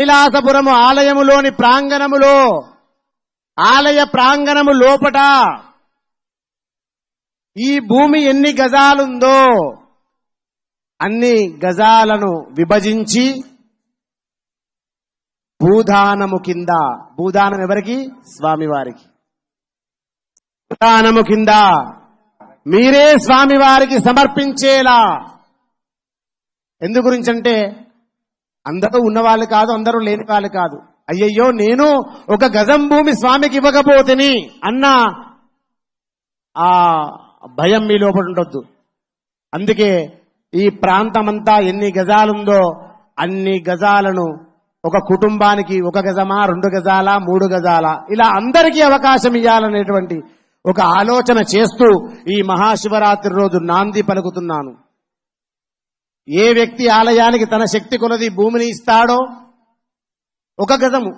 కైలాసపురము ఆలయములోని ప్రాంగణములో ఆలయ ప్రాంగణము లోపట ఈ భూమి ఎన్ని గజాలుందో అన్ని గజాలను విభజించి భూదానము కింద భూదానం ఎవరికి? స్వామివారికి. భూదానము కింద మీరే స్వామివారికి సమర్పించేలా. ఎందు గురించంటే అందరూ ఉన్నవాళ్ళు కాదు అందరూ లేని వాళ్ళు కాదు. అయ్యయ్యో నేను ఒక గజం భూమి స్వామికి ఇవ్వకపోతేని అన్న ఆ భయం మీ లోపల ఉండొద్దు. అందుకే ఈ ప్రాంతమంతా ఎన్ని గజాలుందో అన్ని గజాలను ఒక కుటుంబానికి ఒక గజమా రెండు గజాల మూడు గజాల ఇలా అందరికీ అవకాశం ఇవ్వాలనేటువంటి ఒక ఆలోచన చేస్తూ ఈ మహాశివరాత్రి రోజు నాంది పలుకుతున్నాను. ఏ వ్యక్తి ఆలయానికి తన శక్తి కొలది భూమిని ఇస్తాడో ఒక గజము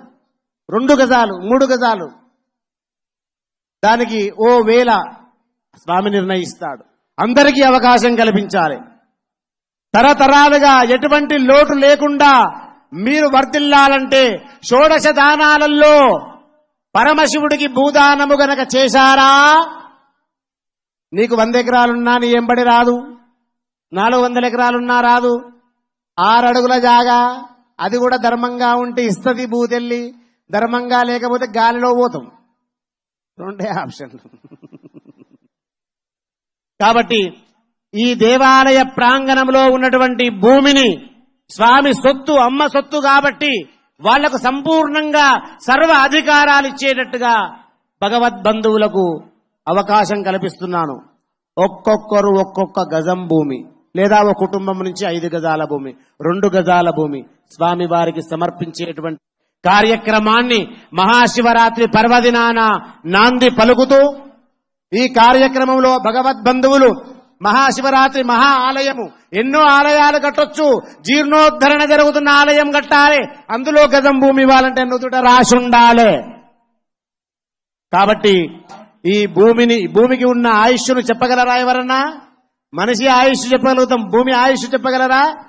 రెండు గజాలు మూడు గజాలు దానికి ఓ వేల స్వామి నిర్ణయిస్తాడు. అందరికీ అవకాశం కల్పించాలి. తరతరాలుగా ఎటువంటి లోటు లేకుండా మీరు వర్తిల్లాలంటే షోడశ దానాలలో పరమశివుడికి భూదానము గనక చేశారా? నీకు వంద ఎకరాలున్నా నీ ఎంబడి రాదు. నాలుగు వందల ఎకరాలున్నా రాదు. ఆరు అడుగుల జాగా. అది కూడా ధర్మంగా ఉంటే ఇస్తది భూతెల్లి ధర్మంగా లేకపోతే గాలిలో పోతాం. రెండే ఆప్షన్లు. కాబట్టి ఈ దేవాలయ ప్రాంగణంలో ఉన్నటువంటి భూమిని స్వామి సొత్తు అమ్మ సొత్తు కాబట్టి వాళ్ళకు సంపూర్ణంగా సర్వ అధికారాలు ఇచ్చేటట్టుగా భగవద్బంధువులకు అవకాశం కల్పిస్తున్నాను. ఒక్కొక్కరు ఒక్కొక్క గజం భూమి. లేదా ఒక కుటుంబం నుంచి ఐదు గజాల భూమి రెండు గజాల భూమి స్వామి వారికి సమర్పించేటువంటి కార్యక్రమాన్ని మహాశివరాత్రి పర్వదినాన నాంది పలుకుతూ ఈ కార్యక్రమంలో భగవద్బంధువులు మహాశివరాత్రి మహా ఆలయము ఎన్నో ఆలయాలు కట్టొచ్చు జీర్ణోద్ధరణ జరుగుతున్న ఆలయం కట్టాలి అందులో గజం భూమి ఇవ్వాలంటే నుదుట రాసి ఉండాలి. కాబట్టి ఈ భూమిని భూమికి ఉన్న ఆయుష్ను చెప్పగలరా ఎవరన్నా? మనిషి ఆయుష్ చెప్పగలుగుతాం. భూమి ఆయుష్ చెప్పగలరా?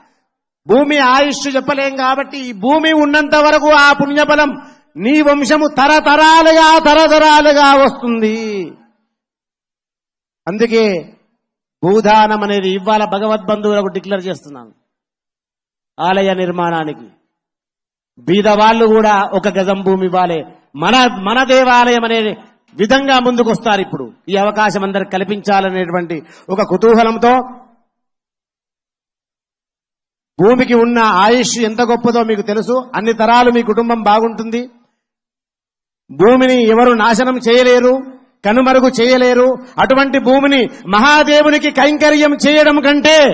భూమి ఆయుష్ చెప్పలేం కాబట్టి ఈ భూమి ఉన్నంత వరకు ఆ పుణ్యబలం నీ వంశము తరతరాలుగా తరతరాలుగా వస్తుంది. అందుకే భూదానం అనేది ఇవాళ భగవద్బంధువులకు డిక్లేర్ చేస్తున్నాను. ఆలయ నిర్మాణానికి. బీదవాళ్ళు కూడా ఒక గజం భూమి ఇవ్వాలి. మన మన దేవాలయం అనేది విధంగా ముందుకొస్తారు ఇప్పుడు. ఈ అవకాశం అందరికి కల్పించాలనేటువంటి ఒక కుతూహలంతో భూమికి ఉన్న ఆయుష్ ఎంత గొప్పదో మీకు తెలుసు. అన్ని తరాలు మీ కుటుంబం బాగుంటుంది. భూమిని ఎవరు నాశనం చేయలేరు కనుమరుగు చేయలేరు. అటువంటి భూమిని మహాదేవునికి కైంకర్యం చేయడం కంటే